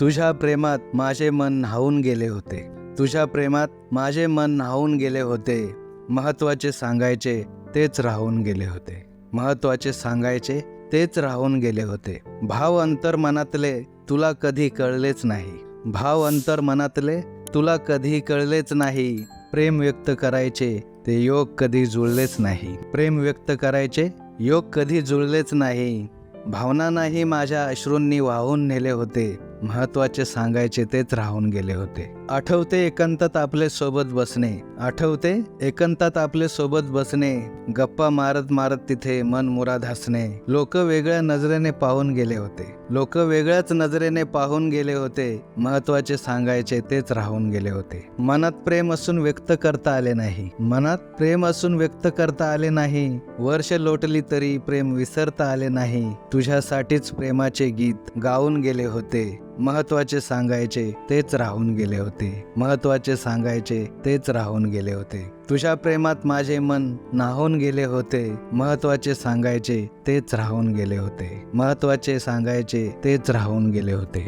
तुझ्या प्रेमात माझे मन न्हावून गेले होते. तुझ्या प्रेमात माझे मन न्हावून गेले होते. महत्त्वाचे सांगायचे तेच राहून गेले होते. महत्त्वाचे सांगायचे तेच राहून गेले होते. भाव अंतर मनातले तुला कधी कळलेच नाही. भाव अंतर मनातले तुला कधी कळलेच नाही. प्रेम व्यक्त करायचे ते योग कधी जुळलेच नाही. प्रेम व्यक्त करायचे योग कधी जुळलेच नाही. भावना नाही माझ्या अश्रूंनी वाहून नेले होते. महत्त्वाचे सांगायचे तेच राहून गेले होते. आठवते एकांतात आपले सोबत बसणे. आठवते एकांतात आपले सोबत बसणे. गप्पा मारत मारत तिथे मन मुराद हसणे. लोक वेगळ्या नजरेने पाहून गेले होते. लोक वेगळ्याच नजरेने पाहून गेले होते. महत्त्वाचे सांगायचे तेच राहून गेले होते. मनात प्रेम असून व्यक्त करता आले नाही. मनात प्रेम असून व्यक्त करता आले नाही. वर्ष लोटली तरी प्रेम विसरता आले नाही. तुझ्यासाठीच प्रेमाचे गीत गाऊन गेले होते. महत्त्वाचे सांगायचे तेच राहून गेले होते. महत्त्वाचे सांगायचे तेच राहून गेले होते. तुझ्या प्रेमात माझे मन नाहून गेले होते. महत्त्वाचे सांगायचे तेच राहून गेले होते. महत्त्वाचे सांगायचे तेच राहून गेले होते.